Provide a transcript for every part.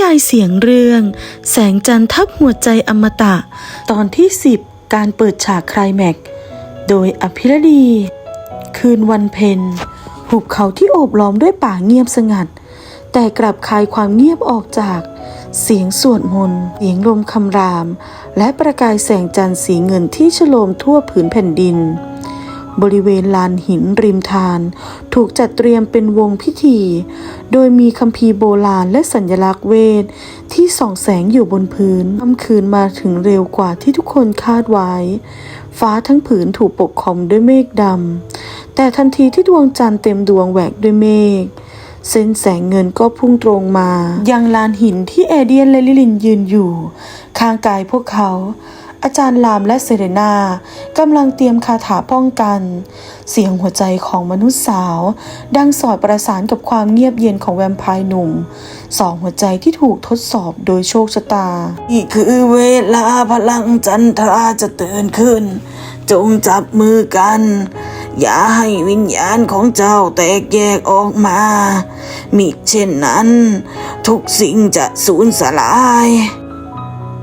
ยายเสียงเรื่อง แสงจันทร์ทับหัวใจอมตะ ตอนที่ 10 การเปิดฉากไคลแม็ก โดยอภิรดี คืนวันเพ็ญหุบเขาที่โอบล้อมด้วยป่าเงียบสงัด แต่กลับคายความเงียบออกจาก เสียงสวดมนต์เสียงลมคำราม และประกายแสงจันทร์สีเงินที่ฉโลมทั่วผืนแผ่นดิน บริเวณลานหินริมทาน ถูกจัดเตรียมเป็นวงพิธี โดยมีคัมภีร์โบราณและสัญลักษณ์เวท ที่ส่องแสงอยู่บนพื้นค่ำคืนมาถึงเร็วกว่าที่ทุกคนคาดไว้ ฟ้าทั้งผืนถูกปกคลุมด้วยเมฆดำ แต่ทันทีที่ดวงจันทร์เต็มดวงแหวกด้วยเมฆเส้นแสงเงินก็พุ่งตรงมา ยังลานหินที่เอเดียนและลิลินยืนอยู่ ข้างกายพวกเขา อาจารย์ลามและเซเรนากำลังเตรียมคาถาป้องกัน เสียงหัวใจของมนุษย์สาว ดังสอดประสานกับความเงียบเย็นของแวมไพร์หนุ่ม สองหัวใจที่ถูกทดสอบโดยโชคชะตา นี่คือเวลาพลังจันทราจะเตื่นขึ้น จงจับมือกัน อย่าให้วิญญาณของเจ้าแตกแยกออกมา มิเช่นนั้น ทุกสิ่งจะสูญสลาย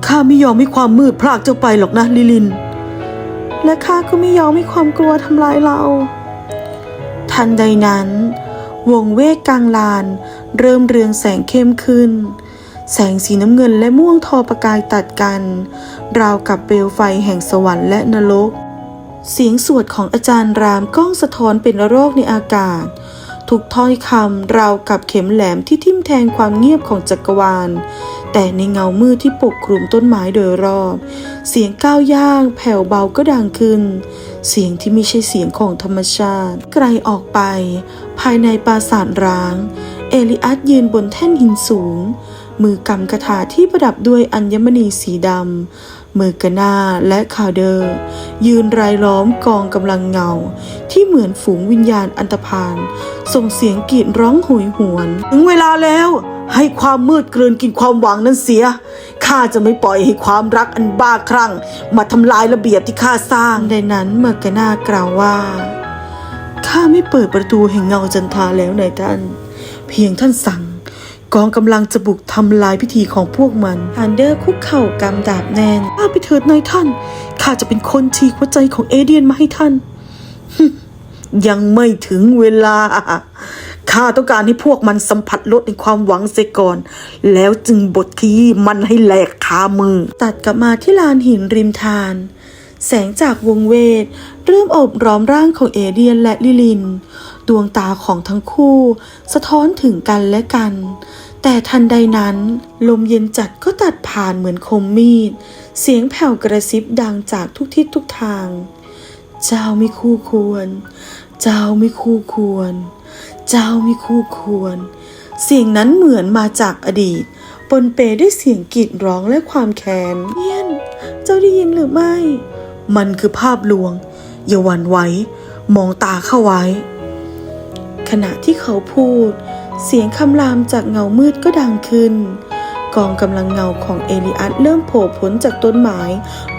ข้าไม่ยอมให้ความมืดพรากเจ้าไปหรอกนะลิลิน และข้าก็ไม่ยอมให้ความกลัวทำลายเรา ทันใดนั้น วงเวกกลางลาน เริ่มเรืองแสงเข้มขึ้น แสงสีน้ำเงินและม่วงทอประกายตัดกัน ราวกับเปลวไฟแห่งสวรรค์และนรก เสียงสวดของอาจารย์รามก้องสะท้อนเป็นระโรกในอากาศทุกถ้อยคำราวกับเข็มแหลมที่ทิ่มแทงความเงียบของจักรวาล แต่ในเงามืดที่ปกคลุมต้นไม้โดยรอบ เสียงก้าวย่างแผ่วเบาก็ดังขึ้น เสียงที่ไม่ใช่เสียงของธรรมชาติ ไกลออกไป ภายในปราสาทร้าง เอลิอัสยืนบนแท่นหินสูง มือกำกระถาที่ประดับด้วยอัญมณีสีดำ มือกะนาและคาเดอร์ ยืนรายล้อมกองกำลังเงา ที่เหมือนฝูงวิญญาณอันตพาน ส่งเสียงกรีดร้องโหยหวน ถึงเวลาแล้ว ให้ความมืดกลืนกินความหวังนั้นเสีย ข้าจะไม่ปล่อยให้ความรักอันบ้าคลั่ง มาทำลายระเบียบที่ข้าสร้างในนั้นเมอกะนากล่าวว่าข้าไม่เปิดประตูแห่งเงาจันทาแล้วนายท่าน เพียงท่านสั่ง กองกำลังจะบุกทำลายพิธีของพวกมันฮันเดอร์คุกเข่ากำดาบแนนข้าไปเถิดนายท่าน ข้าจะเป็นคนฉีกหัวใจของเอเดียนมาให้ท่าน ยังไม่ถึงเวลา ข้าต้องการให้พวกมันสัมผัสรสในความหวังเสียก่อน แล้วจึงบดขยี้มันให้แหลกคามือ ตัดกลับมาที่ลานหินริมทาน แสงจากวงเวท เริ่มอบร้อมร่างของเอเดียนและลิลินดวงตาของทั้งคู่ สะท้อนถึงกันและกัน แต่ทันใดนั้น ลมเย็นจัดก็ตัดผ่านเหมือนคมมีด เสียงแผ่วกระซิบดังจากทุกทิศทุกทาง เจ้าไม่คู่ควร เจ้าไม่คู่ควร เจ้าไม่คู่ควร เสียงนั้นเหมือนมาจากอดีต ปนเปด้วยเสียงกรีดร้องและความแค้นเยียน เจ้าได้ยินหรือไม่ มันคือภาพลวง อย่าหวั่นไหวมองตาเข้าไว้ ขณะที่เขาพูด เสียงคำรามจากเงามืดก็ดังขึ้น กองกำลังเงาของเอลิอัสเริ่มโผล่พ้นจากต้นไม้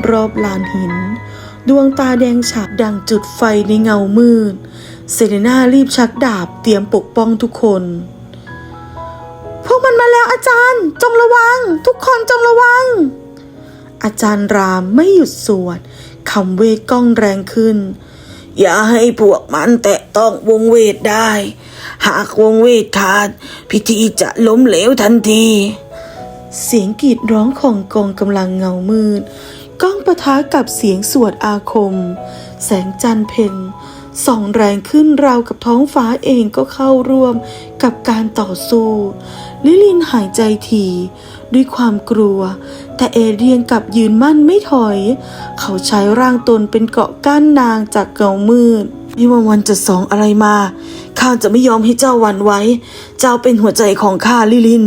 รอบลานหิน ดวงตาแดงฉาบดังจุดไฟในเงามืด เซเรนารีบชักดาบเตรียมปกป้องทุกคน พวกมันมาแล้วอาจารย์ จงระวัง ทุกคนจงระวัง อาจารย์รามไม่หยุดสวดคำเวทก้องแรงขึ้น อย่าให้พวกมันแตะต้องวงเวทได้ หากวงเวทขาด พิธีจะล้มเหลวทันที เสียงกรีดร้องของกองกำลังเงามืดก้องประทะกับเสียงสวดอาคม แสงจันเพ็ญส่องแรงขึ้นราวกับท้องฟ้าเองก็เข้าร่วมกับการต่อสู้ ลิลินหายใจทีด้วยความกลัว แต่เอเรียนกลับยืนมั่นไม่ถอย เขาใช้ร่างตนเป็นเกาะกั้นนางจากเงามืด ไม่ว่าวันจะสองอะไรมา ข้าจะไม่ยอมให้เจ้าหวั่นไหวเจ้าเป็นหัวใจของข้าลิลิน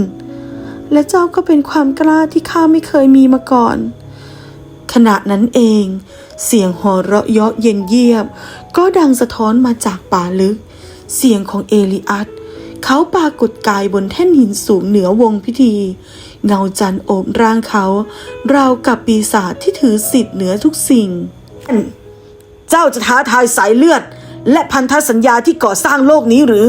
และเจ้าก็เป็นความกล้าที่ข้าไม่เคยมีมาก่อน ขณะนั้นเอง เสียงหัวเราะเยาะเย็นเยียบ ก็ดังสะท้อนมาจากป่าลึก เสียงของเอลิอัสเขาปรากฏกายบนแท่นหินสูงเหนือวงพิธี เงาจันโอบร่างเขาราวกับปีศาจที่ถือสิทธิ์เหนือทุกสิ่ง เจ้าจะท้าทายสายเลือด และพันธสัญญาที่ก่อสร้างโลกนี้หรือ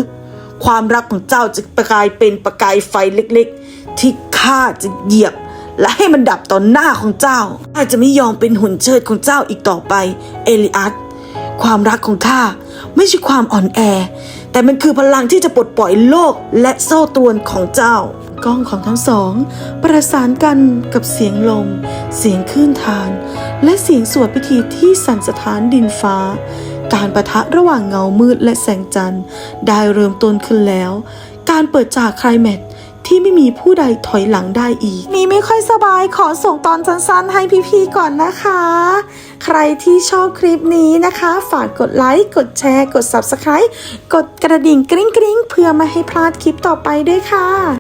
ความรักของเจ้าจะประกายเป็นประกายไฟเล็กๆ ที่ข้าจะเหยียบ และให้มันดับต่อหน้าของเจ้าข้าจะไม่ยอมเป็นหุ่นเชิดของเจ้าอีกต่อไป เอลิอัสความรักของข้าไม่ใช่ความอ่อนแอ แต่มันคือพลังที่จะปลดปล่อยโลกและโซ่ตรวนของเจ้ากล้องของทั้งสอง ประสานกันกับเสียงลม เสียงคลื่นทาน และเสียงสวดพิธีที่สั่นสะท้านดินฟ้า การประทะระหว่างเงามืดและแสงจันทร์ ได้เริ่มต้นขึ้นแล้ว การเปิดจากไคลแม็กซ์ที่ไม่มีผู้ใดถอยหลังได้อีก มีไม่ค่อยสบายขอส่งตอนสั้นๆให้พี่ๆก่อนนะคะ ใครที่ชอบคลิปนี้นะคะ ฝากกดไลค์ กดแชร์ กด Subscribe กดกระดิ่งกริ๊งกริ๊งๆเพื่อไม่ให้พลาดคลิปต่อไปด้วยค่ะ